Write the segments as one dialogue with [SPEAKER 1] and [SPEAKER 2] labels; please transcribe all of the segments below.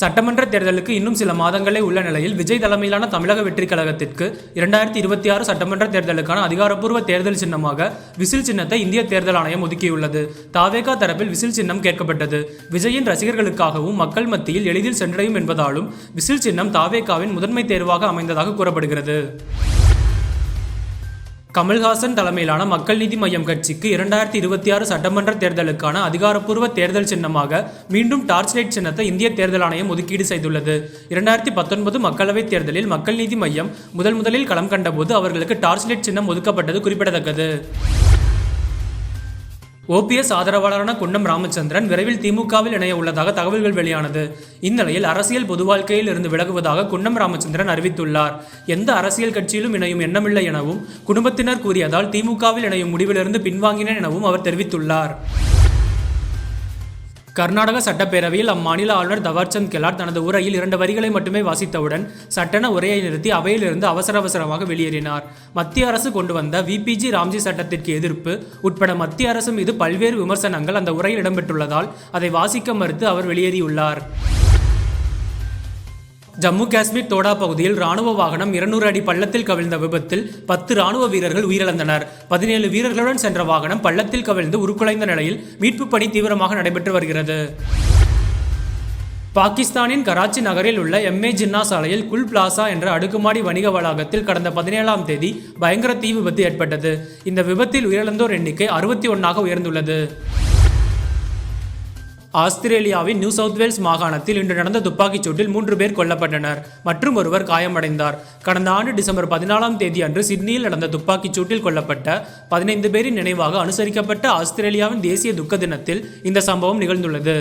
[SPEAKER 1] சட்டமன்ற தேர்தலுக்கு இன்னும் சில மாதங்களே உள்ள நிலையில் விஜய் தலைமையிலான தமிழக வெற்றிக் கழகத்திற்கு இரண்டாயிரத்தி இருபத்தி ஆறு சட்டமன்ற தேர்தலுக்கான அதிகாரப்பூர்வ தேர்தல் சின்னமாக விசில் சின்னத்தை இந்திய தேர்தல் ஆணையம் ஒதுக்கியுள்ளது. தாவேகா தரப்பில் விசில் சின்னம் கேட்கப்பட்டது. விஜயின் ரசிகர்களுக்காகவும் மக்கள் மத்தியில் எளிதில் சென்றடையும் என்பதாலும் விசில் சின்னம் தாவேகாவின் முதன்மை தேர்வாக அமைந்ததாக கூறப்படுகிறது. கமல்ஹாசன் தலைமையிலான மக்கள் நீதி மய்யம் கட்சிக்கு இரண்டாயிரத்தி இருபத்தி ஆறு சட்டமன்ற தேர்தலுக்கான அதிகாரப்பூர்வ தேர்தல் சின்னமாக மீண்டும் டார்ச் லைட் சின்னத்தை இந்திய தேர்தல் ஆணையம் ஒதுக்கீடு செய்துள்ளது. இரண்டாயிரத்தி பத்தொன்பது மக்களவைத் தேர்தலில் மக்கள் நீதி மய்யம் முதல் முதலில் களம் கண்டபோது அவர்களுக்கு டார்ச் லைட் சின்னம் ஒதுக்கப்பட்டது குறிப்பிடத்தக்கது. ஓபிஎஸ் ஆதரவாளரான குன்னம் ராமச்சந்திரன் விரைவில் திமுகவில் இணைய உள்ளதாக தகவல்கள் வெளியானது. இந்நிலையில் அரசியல் பொது வாழ்க்கையில் இருந்து விலகுவதாக குன்னம் ராமச்சந்திரன் அறிவித்துள்ளார். எந்த அரசியல் கட்சியிலும் இணையும் எண்ணமில்லை எனவும் குடும்பத்தினர் கூறியதால் திமுகவில் இணையும் முடிவிலிருந்து பின்வாங்கினேன் எனவும் அவர் தெரிவித்துள்ளார். கர்நாடக சட்டப்பேரவையில் அம்மாநில ஆளுநர் தவர்சந்த் கெலாட் தனது உரையில் இரண்டு வரிகளை மட்டுமே வாசித்தவுடன் சட்டென உரையை நிறுத்தி அவையிலிருந்து அவசர அவசரமாக வெளியேறினார். மத்திய அரசு கொண்டு வந்த விபிஜி ராம்ஜி சட்டத்திற்கு எதிர்ப்பு உட்பட மத்திய அரசு மீது பல்வேறு விமர்சனங்கள் அந்த உரையில் இடம்பெற்றுள்ளதால் அதை வாசிக்க மறுத்து அவர் வெளியேறியுள்ளார். ஜம்மு காஷ்மீர் தோடா பகுதியில் ராணுவ வாகனம் இருநூறு அடி பள்ளத்தில் கவிழ்ந்த விபத்தில் பத்து ராணுவ வீரர்கள் உயிரிழந்தனர். பதினேழு வீரர்களுடன் சென்ற வாகனம் பள்ளத்தில் கவிழ்ந்து உருக்குலைந்த நிலையில் மீட்புப் பணி தீவிரமாக நடைபெற்று வருகிறது. பாகிஸ்தானின் கராச்சி நகரில் உள்ள எம்ஏ ஜின்னா சாலையில் குல் பிளாசா என்ற அடுக்குமாடி வணிக வளாகத்தில் கடந்த பதினேழாம் தேதி பயங்கர தீ விபத்து ஏற்பட்டது. இந்த விபத்தில் உயிரிழந்தோர் எண்ணிக்கை அறுபத்தி ஒன்றாக உயர்ந்துள்ளது. ஆஸ்திரேலியாவின் நியூ சவுத் வேல்ஸ் மாகாணத்தில் இன்று நடந்த துப்பாக்கிச் சூட்டில் மூன்று பேர் கொல்லப்பட்டனர். மற்றும் ஒருவர் காயமடைந்தார். கடந்த ஆண்டு டிசம்பர் பதினாலாம் தேதி அன்று சிட்னியில் நடந்த துப்பாக்கிச் சூட்டில் கொல்லப்பட்ட பதினைந்து பேரின் நினைவாக அனுசரிக்கப்பட்ட ஆஸ்திரேலியாவின் தேசிய துக்க தினத்தில் இந்த சம்பவம் நிகழ்ந்துள்ளது.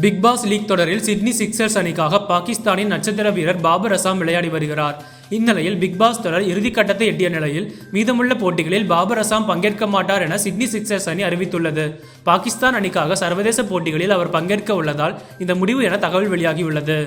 [SPEAKER 1] பிக் பாஸ் லீக் தொடரில் சிட்னி சிக்சர்ஸ் அணிக்காக பாகிஸ்தானின் நட்சத்திர வீரர் பாபர் அசாம் விளையாடி வருகிறார். இந்நிலையில் பிக் பாஸ் தொடர் இறுதிக்கட்டத்தை எட்டிய நிலையில் மீதமுள்ள போட்டிகளில் பாபர் அசாம் பங்கேற்க மாட்டார் என சிட்னி சிக்சர்ஸ் அணி அறிவித்துள்ளது. பாகிஸ்தான் அணிக்காக சர்வதேச போட்டிகளில் அவர் பங்கேற்க உள்ளதால் இந்த முடிவு என தகவல் வெளியாகியுள்ளது.